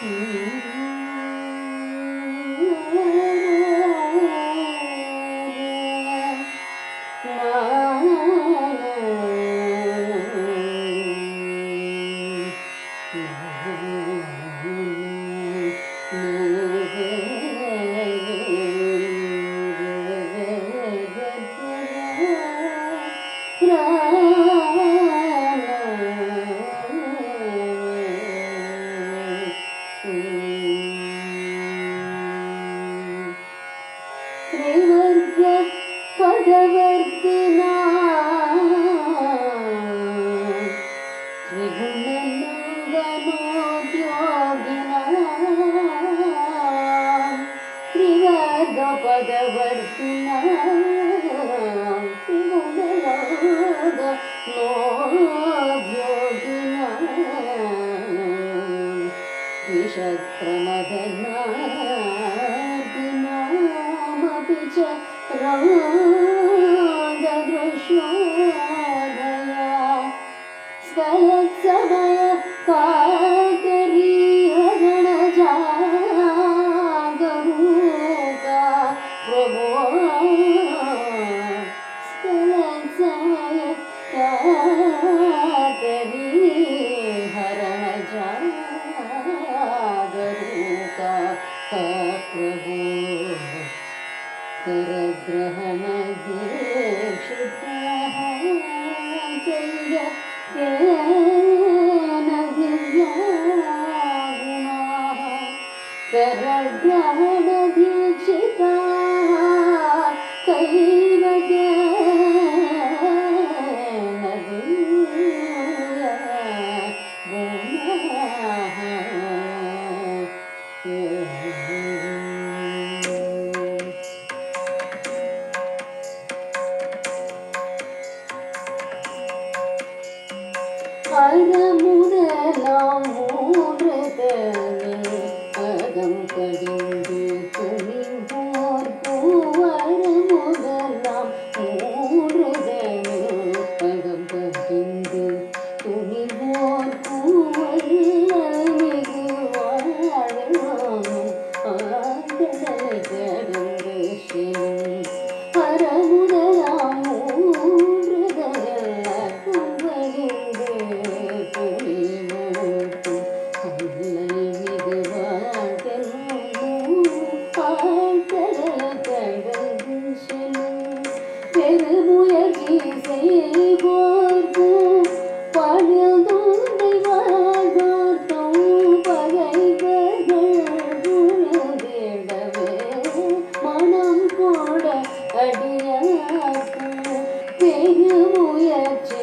Mm-hmm. പദവർത്തിന പദവർത്തിന ത്രിഗുണലോക നോയോഗിന വിഷക്രമദനാ स्कलत्समय काकरी करग्रहण பெரு முயற்சி செய்வோர்க்கு பணில் தூந்தை வாழ்வோர்த்தும் பகைவர்கள். தேடவே மனம் கூட அடியாக்கு பெரு முயற்சி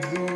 do.